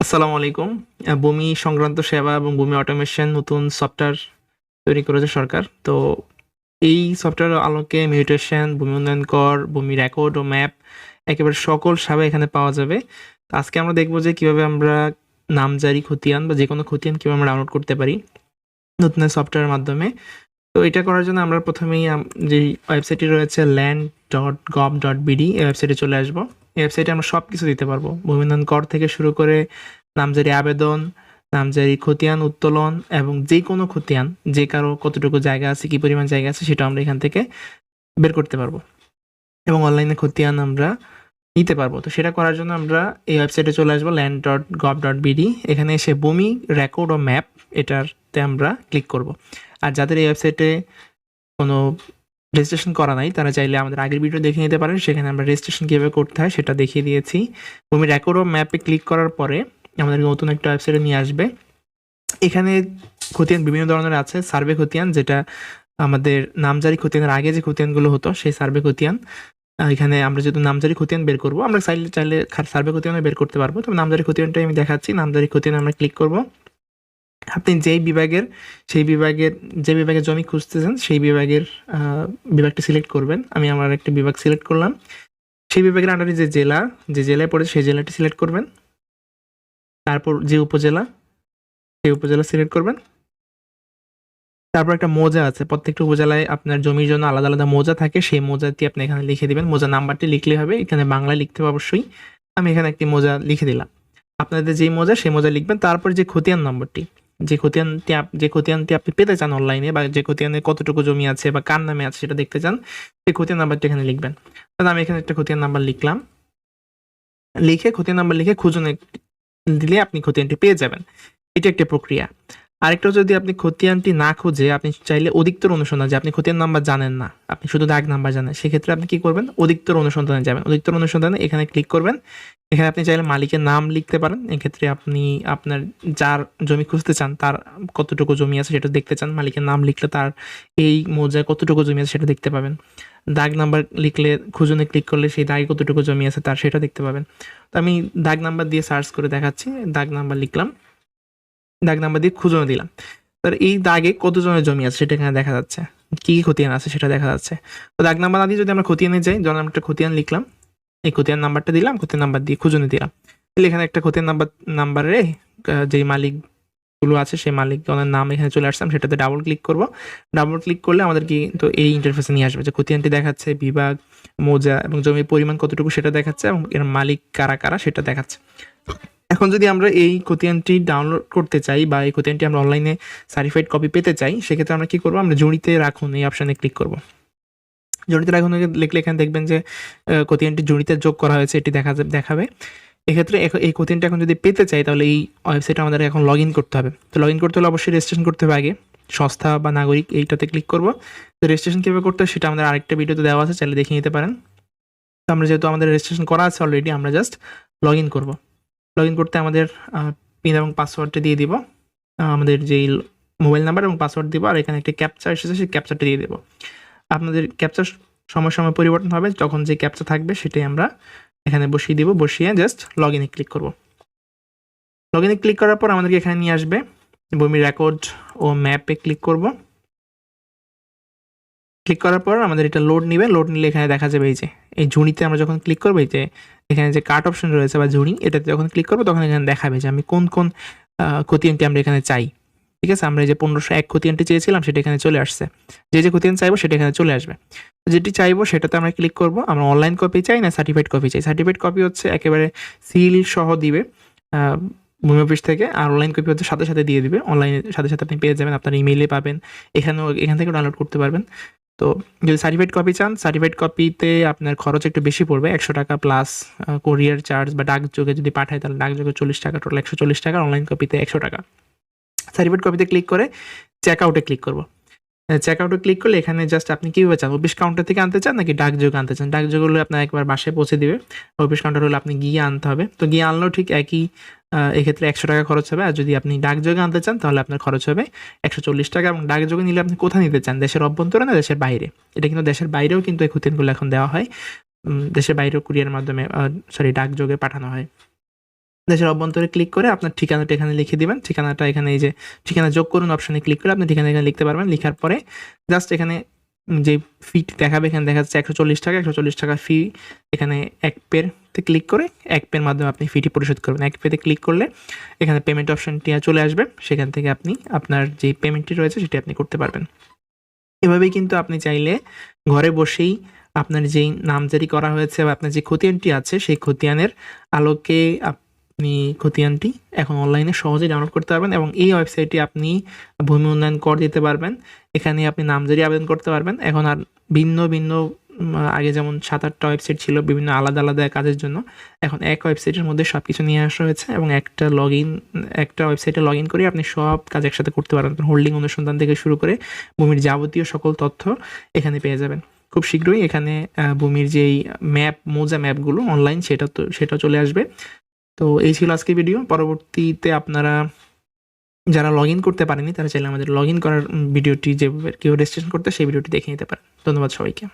আসসালামু আলাইকুম। ভূমি সংক্রান্ত সেবা এবং ভূমি অটোমেশন নতুন সফটওয়্যার তৈরি করেছে সরকার। তো এই সফটওয়্যার আলোকে মিউটেশন, ভূমি উন্নয়ন কর, ভূমি রেকর্ড ও ম্যাপ একেবারে সকল সেবা এখানে পাওয়া যাবে। তো আজকে আমরা দেখব যে কীভাবে আমরা নামজারি খতিয়ান বা যে কোনো খতিয়ান কীভাবে আমরা ডাউনলোড করতে পারি নতুন সফটওয়্যারের মাধ্যমে। তো এটা করার জন্য আমরা প্রথমেই যে ওয়েবসাইটটি রয়েছে land dot gov dot BD এই ওয়েবসাইটে চলে আসব। ওয়েবসাইটে আমরা সব কিছু দিতে পারব। ভূমি উন্নয়ন কর থেকে শুরু করে নামজারি আবেদন, নামজারি খতিয়ান, উত্তোলন এবং যে কোনো খতিয়ান, যে কারও কতটুকু জায়গা আছে, কি পরিমাণ জায়গা আছে, সেটা আমরা এখান থেকে বের করতে পারব। এবং অনলাইনে খতিয়ান আমরা নিতে পারব। তো সেটা করার জন্য আমরা এই ওয়েবসাইটে চলে আসব land dot gov dot BD এখানে এসে ভূমি রেকর্ড ও ম্যাপ এটারতে আমরা ক্লিক করব। আর যাদের এই ওয়েবসাইটে কোনো রেজিস্ট্রেশন করা নাই, তারা চাইলে আমাদের আগের ভিডিও দেখে নিতে পারেন, সেখানে আমরা রেজিস্ট্রেশন কীভাবে করতে হয় সেটা দেখিয়ে দিয়েছি। ভূমি রেকর্ড ও ম্যাপে ক্লিক করার পরে আমাদের নতুন একটা ওয়েবসাইটে নিয়ে আসবে। এখানে খতিয়ান বিভিন্ন ধরনের আছে সার্ভে খতিয়ান, যেটা আমাদের নামজারি খতিয়ানের আগে যে খতিয়ানগুলো হতো, সেই সার্ভে খতিয়ান। এখানে আমরা যেহেতু নামজারি খতিয়ান বের করব, আমরা চাইলে চাইলে সার্ভে খতিয়ানও বের করতে পারব। তবে নামজারি খতিয়ানটাই আমি দেখাচ্ছি, নামজারি খতিয়ান আমরা ক্লিক করব। আপনি যেই বিভাগের, সেই বিভাগের, যে বিভাগের জমি খুঁজতেছেন, সেই বিভাগের বিভাগটি সিলেক্ট করবেন। আমি আমার একটা বিভাগ সিলেক্ট করলাম। সেই বিভাগের আন্ডারে যে জেলা, যে জেলায় পড়েছে সেই জেলাটি সিলেক্ট করবেন। তারপর যে উপজেলা, সেই উপজেলা সিলেক্ট করবেন। তারপর একটা মোজা আছে। প্রত্যেকটা উপজেলায় আপনার জমির জন্য আলাদা আলাদা মোজা থাকে। সেই মোজাটি আপনি এখানে লিখে দিবেন। মোজা নাম্বারটি লিখলে হবে। এখানে বাংলায় লিখতে হবে অবশ্যই। আমি এখানে একটি মোজা লিখে দিলাম। আপনাদের যেই মোজা, সেই মোজা লিখবেন। তারপর যে খতিয়ান নম্বরটি। যে খতিয়ানটি যে খতিয়ানটি আপনি পেতে চান অনলাইনে বা যে খতিয়ানে কতটুকু জমি আছে বা কার নামে আছে সেটা দেখতে চান, সেই খতিয়ান নাম্বারটি এখানে লিখবেন। তাহলে আমি এখানে একটা খতিয়ান নাম্বার লিখলাম। লিখে খতিয়ান নাম্বার লিখে খুঁজনে, দিলে আপনি খতিয়ানটি পেয়ে যাবেন। এটা একটি প্রক্রিয়া। আরেকটা যদি আপনি খতিয়ানটি না খুঁজে, আপনি চাইলে অধিকতর অনুসন্ধান, যে আপনি খতিয়ান নাম্বার জানেন না, আপনি শুধু দাগ নাম্বার জানেন, সেক্ষেত্রে আপনি কি করবেন? অধিকতর অনুসন্ধানে যাবেন। অধিকতর অনুসন্ধানে এখানে ক্লিক করবেন। এখানে আপনি চাইলে মালিকের নাম লিখতে পারেন। এক্ষেত্রে আপনি আপনার যার জমি খুঁজতে চান, তার কতটুকু জমি আছে সেটা দেখতে চান। মালিকের নাম লিখলে তার এই মৌজায় কতটুকু জমি আছে সেটা দেখতে পাবেন। দাগ নাম্বার লিখলে, খুঁজনে ক্লিক করলে সেই দাগে কতটুকু জমি আছে তার সেটা দেখতে পাবেন। তো আমি দাগ নাম্বার দিয়ে সার্চ করে দেখাচ্ছি। দাগ নাম্বার লিখলাম। দাগ নাম্বার দিয়ে খুঁজনে দিলাম। তার এই দাগে কতজনের জমি আছে সেটা এখানে দেখা যাচ্ছে। কি কি খতিয়ান আছে সেটা দেখা যাচ্ছে। তো দাগ নাম্বার না দিয়ে যদি আমরা খতিয়ানে যাই যখন আমরা একটা খতিয়ান লিখলাম, এই খতিয়ান নাম্বারটা দিলাম, খতিয়ান নাম্বার দিয়ে খুঁজনে দিলাম। তাহলে এখানে একটা খতিয়ান নাম্বার, নাম্বারে যেই মালিকগুলো আছে সেই মালিকগণের নাম এখানে চলে আসলাম সেটাতে ডাবল ক্লিক করব। ডাবল ক্লিক করলে আমাদের কি তো এই ইন্টারফেসে নিয়ে আসবে যে খতিয়ানটি দেখাচ্ছে, বিভাগ, মোজা এবং জমির পরিমাণ কতটুকু সেটা দেখাচ্ছে এবং এর মালিক কারা কারা সেটা দেখাচ্ছে। এখন যদি আমরা এই খতিয়ানটি ডাউনলোড করতে চাই বা এই খতিয়ানটি আমরা অনলাইনে সার্টিফাইড কপি পেতে চাই, সেক্ষেত্রে আমরা কি করব? আমরা জড়িতে রাখুন এই অপশানে ক্লিক করব। জড়িতে রাখুন লিখলে এখানে দেখবেন যে খতিয়ানটি জড়িতে যোগ করা হয়েছে, এটি দেখা দেখাবে। এক্ষেত্রে এই খতিয়ানটি এখন যদি পেতে চাই, তাহলে এই ওয়েবসাইটে আমাদের এখন লগ করতে হবে। তো লগ করতে হলে অবশ্যই রেজিস্ট্রেশন করতে হবে আগে। সংস্থা বা নাগরিক এইটাতে ক্লিক করব। তো রেজিস্ট্রেশন কীভাবে করতে হয় সেটা আমাদের আরেকটা ভিডিওতে দেওয়া আছে, চাইলে দেখে নিতে পারেন। তো আমরা যেহেতু আমাদের রেজিস্ট্রেশন করা আছে অলরেডি আমরা জাস্ট লগ ইন করব। লগ ইন করতে আমাদের পিন এবং পাসওয়ার্ডটা দিয়ে দিব। আমাদের যেই মোবাইল নাম্বার এবং পাসওয়ার্ড দিব, আর এখানে একটা ক্যাপচা এসেছে, সেই ক্যাপচারটা দিয়ে দেবো। আপনাদের ক্যাপচার সময় সময় পরিবর্তন হবে, যখন যে ক্যাপচা থাকবে সেটাই আমরা এখানে বসিয়ে দিব, বসিয়ে জাস্ট লগ ইনে ক্লিক করব। লগ ইনে ক্লিক করার পর আমাদেরকে এখানে নিয়ে আসবে ভূমি রেকর্ড ও ম্যাপে ক্লিক করব। ক্লিক করার পর আমাদের এটা লোড নিবে। লোড নিলে এখানে দেখা যাবে এই যে, এই ঝুড়িতে আমরা যখন ক্লিক করব, এই যে এখানে যে কাট অপশন রয়েছে বা ঝুড়ি, এটাতে যখন ক্লিক করব, তখন এখানে দেখাবে যে আমি কোন কোন খতিয়ানটি আমরা এখানে চাই। ঠিক আছে? আমরা যে পনেরোশো এক খতিয়ানটি চেয়েছিলাম, সেটা এখানে চলে আসছে। যে যে খতিয়ান চাইব, সেটা এখানে চলে আসবে। যেটি চাইব, সেটাতে আমরা ক্লিক করব। আমরা অনলাইন কপি চাই না সার্টিফাইড কপি চাই? সার্টিফাইড কপি হচ্ছে একেবারে সিল সহ দিবে ভূমি অফিস থেকে, আর অনলাইন কপি হচ্ছে সাথে সাথে দিয়ে দিবে। অনলাইনের সাথে সাথে আপনি পেয়ে যাবেন, আপনার ইমেইলে পাবেন। এখানেও, এখান থেকে ডাউনলোড করতে পারবেন। তো যদি সার্টিফাইড কপি চান সার্টিফাইড কপিতে আপনার খরচ একটু বেশি পড়বে, একশো টাকা প্লাস কোরিয়ার চার্জ বা ডাকযোগে যদি পাঠায়, তাহলে ডাকযোগে চল্লিশ টাকা টোটাল একশো চল্লিশ টাকা অনলাইন কপিতে একশো টাকা। সার্টিফাইড কপিতে ক্লিক করে চেক আউটে ক্লিক করব। চেক আউটে ক্লিক করলে এখানে জাস্ট আপনি কীভাবে চান? অফিস কাউন্টার থেকে আনতে চান, নাকি ডাকযোগ আনতে চান? ডাকযোগ হলে আপনার একবার বাসায় পৌঁছে দিবে। অফিস কাউন্টার হলে আপনি গিয়ে আনতে হবে। তো গিয়ে আনলেও ঠিক একই এক্ষেত্রে একশো টাকা খরচ হবে। আর যদি আপনি ডাকযোগে আনতে চান, তাহলে আপনার খরচ হবে একশো চল্লিশ টাকা এবং ডাকযোগে নিলে আপনি কোথায় নিতে চান? দেশের অভ্যন্তরে না দেশের বাইরে? এটা কিন্তু দেশের বাইরেও কিন্তু এই খতিয়ানগুলো এখন দেওয়া হয়। দেশের বাইরেও কুরিয়ার মাধ্যমে সরি ডাকযোগে পাঠানো হয়। দেশের অভ্যন্তরে ক্লিক করে আপনার ঠিকানাটা এখানে লিখে দিবেন। ঠিকানাটা এখানে এই যে, ঠিকানা যোগ করুন অপশানে ক্লিক করে আপনি ঠিকানা এখানে লিখতে পারবেন। লেখার পরে জাস্ট এখানে যে ফিটি দেখাবে, এখানে দেখা যাচ্ছে একশো চল্লিশ টাকা। একশো চল্লিশ টাকা ফি এখানে এক পেতে ক্লিক করে এক পের মাধ্যমে আপনি ফিটি পরিশোধ করবেন। এক পেতে ক্লিক করলে এখানে পেমেন্ট অপশানটি চলে আসবে। সেখান থেকে আপনি আপনার যে পেমেন্টটি রয়েছে সেটি আপনি করতে পারবেন। এভাবেই কিন্তু আপনি চাইলে ঘরে বসেই আপনার যেই নামজারি করা হয়েছে বা আপনার যে খতিয়ানটি আছে, সেই খতিয়ানের আলোকে আপনি খতিয়ানটি এখন অনলাইনে সহজেই ডাউনলোড করতে পারবেন এবং এই ওয়েবসাইটে আপনি ভূমি উন্নয়ন কর দিতে পারবেন। এখানে আপনি নামজারি আবেদন করতে পারবেন। এখন আর ভিন্ন ভিন্ন আগে যেমন সাত আটটা ওয়েবসাইট ছিল বিভিন্ন আলাদা আলাদা কাজের জন্য, এখন এক ওয়েবসাইটের মধ্যে সব কিছু নিয়ে আসা হয়েছে এবং একটা লগ ইন একটা ওয়েবসাইটে লগ ইন করে আপনি সব কাজ একসাথে করতে পারবেন হোল্ডিং অনুসন্ধান থেকে শুরু করে ভূমির যাবতীয় সকল তথ্য এখানে পেয়ে যাবেন। খুব শীঘ্রই এখানে ভূমির যেই ম্যাপ মোজা ম্যাপগুলো অনলাইন সেটা তো সেটাও চলে আসবে। তো এই ছিল আজকের ভিডিও পরবর্তীতে আপনারা যারা লগ ইন করতে পারেনি, তারা চাইলে আমাদের লগ ইন করার ভিডিওটি যে কেউ রেজিস্ট্রেশন করতে, সেই ভিডিওটি দেখে নিতে পারেন। ধন্যবাদ সবাইকে।